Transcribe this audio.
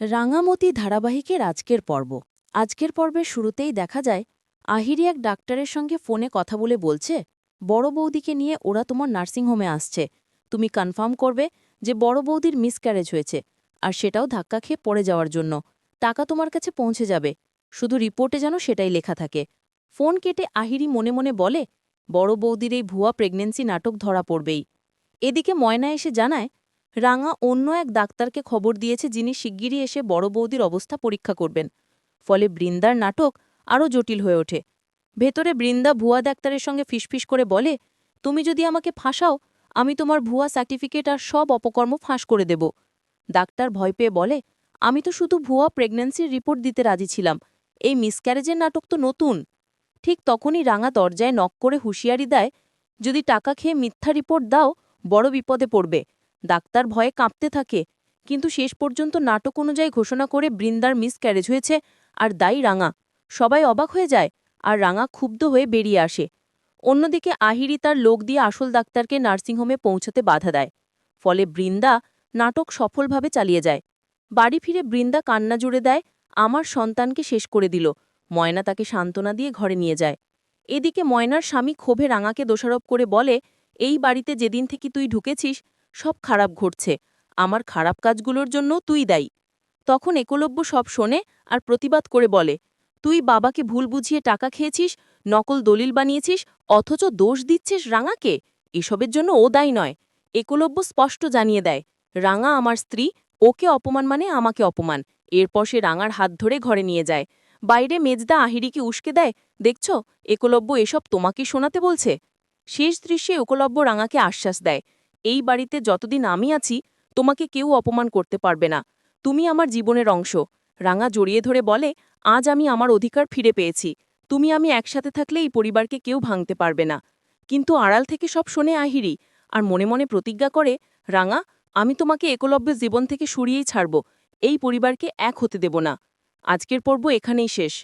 রাঙামতি ধারাবাহিকের আজকের পর্ব। আজকের পর্বের শুরুতেই দেখা যায়, আহিরি এক ডাক্তারের সঙ্গে ফোনে কথা বলে বলছে, বড় বৌদিকে নিয়ে ওরা তোমার নার্সিংহোমে আসছে। তুমি কনফার্ম করবে যে বড় বৌদির মিসক্যারেজ হয়েছে, আর সেটাও ধাক্কা খেয়ে পড়ে যাওয়ার জন্য। টাকা তোমার কাছে পৌঁছে যাবে। শুধু রিপোর্টে যেন সেটাই লেখা থাকে। ফোন কেটে আহিরি মনে মনে বলে, বড় বৌদির এই ভুয়া প্রেগনেন্সি নাটক ধরা পড়বেই। এদিকে ময়না এসে জানায় রাঙা অন্য এক ডাক্তারকে খবর দিয়েছে যিনি শিগগিরই এসে বড় বৌদির অবস্থা পরীক্ষা করবেন। ফলে বৃন্দার নাটক আরও জটিল হয়ে ওঠে। ভেতরে বৃন্দা ভুয়া ডাক্তারের সঙ্গে ফিসফিস করে বলে, তুমি যদি আমাকে ফাঁসাও, আমি তোমার ভুয়া সার্টিফিকেট আর সব অপকর্ম ফাঁস করে দেব। ডাক্তার ভয় পেয়ে বলে, আমি তো শুধু ভুয়া প্রেগন্যান্সির রিপোর্ট দিতে রাজি ছিলাম। এই মিসক্যারেজের নাটক তো নতুন। ঠিক তখনই রাঙা দরজায় নক করে হুঁশিয়ারি দেয়, যদি টাকা খেয়ে মিথ্যা রিপোর্ট দাও, বড় বিপদে পড়বে। ডাক্তার ভয়ে কাঁপতে থাকে। কিন্তু শেষ পর্যন্ত নাটক অনুযায়ী ঘোষণা করে বৃন্দার মিস ক্যারেজ হয়েছে আর দায়ী রাঙা। সবাই অবাক হয়ে যায় আর রাঙা ক্ষুব্ধ হয়ে বেরিয়ে আসে। অন্যদিকে আহিরি তার লোক দিয়ে আসল ডাক্তারকে নার্সিংহোমে পৌঁছাতে বাধা দেয়। ফলে বৃন্দা নাটক সফলভাবে চালিয়ে যায়। বাড়ি ফিরে বৃন্দা কান্না জুড়ে দেয়, আমার সন্তানকে শেষ করে দিল। ময়না তাকে সান্ত্বনা দিয়ে ঘরে নিয়ে যায়। এদিকে ময়নার স্বামী ক্ষোভে রাঙাকে দোষারোপ করে বলে, এই বাড়িতে যেদিন থেকে তুই ঢুকেছিস সব খারাপ ঘটছে, আমার খারাপ কাজগুলোর জন্য তুই দায়ী। তখন একলব্য সব শোনে আর প্রতিবাদ করে বলে, তুই বাবাকে ভুল বুঝিয়ে টাকা খেয়েছিস, নকল দলিল বানিয়েছিস, অথচ দোষ দিচ্ছিস রাঙাকে? এসবের জন্য ও দায়ী নয়। একলব্য স্পষ্ট জানিয়ে দেয়, রাঙা আমার স্ত্রী, ওকে অপমান মানে আমাকে অপমান। এরপর সে রাঙার হাত ধরে ঘরে নিয়ে যায়। বাইরে মেজদা আহিরিকে উস্কে দেয়, দেখছ, একলব্য এসব তোমাকে শোনাতে বলছে? শেষ দৃশ্যে একলব্য রাঙাকে আশ্বাস দেয় এই বাড়িতে যতদিন আমি আছি, তোমাকে কেউ অপমান করতে পারবে না। তুমি আমার জীবনের অংশ। রাঙা জড়িয়ে ধরে বলে, আজ আমি আমার অধিকার ফিরে পেয়েছি। তুমি আমি একসাথে থাকলে এই পরিবারকে কেউ ভাঙতে পারবে না। কিন্তু আড়াল থেকে সব শোনে আহিরি আর মনে মনে প্রতিজ্ঞা করে, রাঙা, আমি তোমাকে একলব্যের জীবন থেকে সরিয়েই ছাড়ব। এই পরিবারকে এক হতে দেব না। আজকের পর্ব এখানেই শেষ।